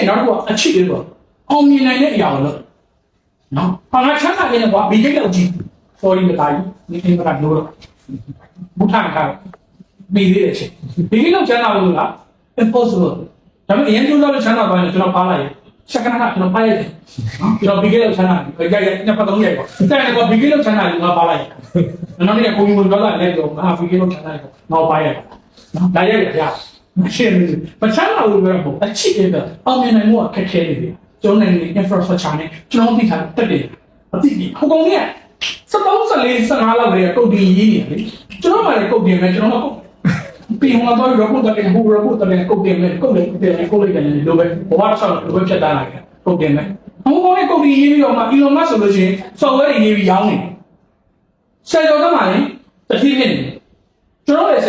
ရင်နောက်တစ်ခုကအချစ်လေးပေါ့အောင်မြင်နိုင်တဲ့အရာကိုလုပ်နော်ဘာမှချမ်းသာနေတယ်ကွာဘီကိတ်လောက်ကြည့် sorry မတိုင်းဒီအင်္ဂါလို့တော့ဘုထားခါပြီးသေးတယ်ချင်းဘီကိတ်လောက်ချမ်းသာလို့လား impossible ဒါပေမဲ့အရင်ကျိုးစားလို့ချမ်းသာသွားရင်ကျွန်တော်ပါလိုက်စက္ကနာကကျွန်တော်ပါရတယ်နော်ကျွန်တော်ဘီကိတ်လောက်ချမ်းသာကြိုက်ရညပတ်သုံးရိုက်ပေါ့တဲ့ကောဘီကိတ်လောက်ချမ်းသာလို့ငါပါလိုက်နော်နေ့ကကိုကြီးမပြောတာလည်းတော့ငါဘီကိတ်လောက်ချမ်းသာလို့ငါပါရနော်ဒါရရရ မရှင်းဘူးမချမ်းသာဘူးပဲပေါ့အချစ်တယ်အောင်မြင်နိုင်မှုကခက်ခဲနေတယ်ကျွန်တော်နိုင်ငံ infrastructure နဲ့ကျွန်တော်သိထားတက်တယ်အသိဒီဟိုကောင်ကြီးစတောင်းစလေး15လောက်လေကုတ်တင်ရေးနေတယ်ကျွန်တော်မှလည်းကုတ်တင်မယ်ကျွန်တော်ပြင်လာတော့ရပုတ်တယ်ဟိုရပုတ်တယ်ကုတ်တင်မယ်ကုတ်တယ်ကုတ်တယ်ကုတ်လိုက်တယ်လို့ပဲဘဝဆောက်လို့ပဲဖြတ်သားလိုက်တယ်ကုတ်တင်မယ်ဟိုကောင်လေးကုတ်တင်ရေးပြီးတော့မှ Elon Musk ဆိုလို့ရှိရင် software တွေရေးပြီးရောင်းနေဆယ်ကျော်ကမှလည်းတတိဖြစ်နေတယ်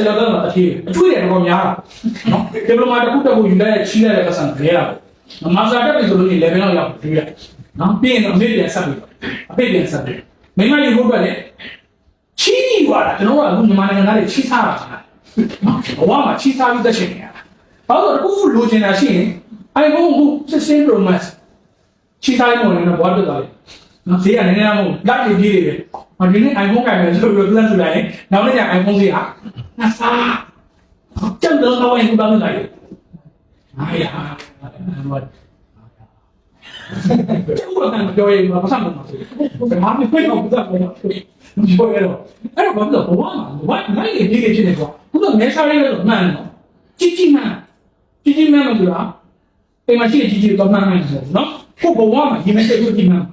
ကျွန်တော်လည်းဆယ်ကျော်ကတော့တတိအကျွေးတယ်တော့များတာနော်ဒီလိုမှတစ်ခုတစ်ခုယူလိုက်ချီးလိုက်တဲ့ပတ်စံခဲတာပေါ့မာဇာတက်ပြီဆိုလို့ရှိရင် level လောက်ရောက်ပြီးရနော်ပြီးရင်တော့အမေပြန်ဆက်ပြီးအဖေပြန်ဆက်ပြီးမိမကြီးဘုတ်ပဲလေချီးသွားတာကျွန်တော်ကအခုမြန်မာနိုင်ငံသားတွေချီးစားတာနော်ဘဝမှာချီးစားပြီးသက်ရှင်နေရတာဘာလို့လဲအခုလိုချင်တာရှိရင် iPhone အခု16 Pro Max ချီးစားရင်တော့လည်းဘဝတက်သွားတယ်နော်ဈေးကနည်းနည်းမဟုတ်လက်ကြီးကြီးတွေပဲဟော ဒီနေ့ iPhone ကင်မယ်ဆိုပြီး plan ဆိုလိုက်ရင်နောက်နေ့ကျ iPhone ဈေးဟာငါစားကြောက်တော့တော့ရင်ဘာလို့လဲအားရဘာကျုပ်ကပြောရင်ဘာမှမလုပ်ဘူး။ဘာမှမပြောတော့ဘူး။ပြောရတော့အဲ့တော့ဘာလို့ဘဝမှာဘဝနိုင်နေကြီးဖြစ်နေကွာ။ဘုရားမဲစားရဲလို့မှန်တော့ကြည့်ကြည့်မှန်ကြည့်ကြည့်မှန်လို့ဆိုတာအိမ်မှာရှိတဲ့ကြည့်ကြည့်တော့မှန်မှန်ဆိုနော်။ကိုဘဝမှာဒီမဲ့စိတ်ကိုကြည့်မှန်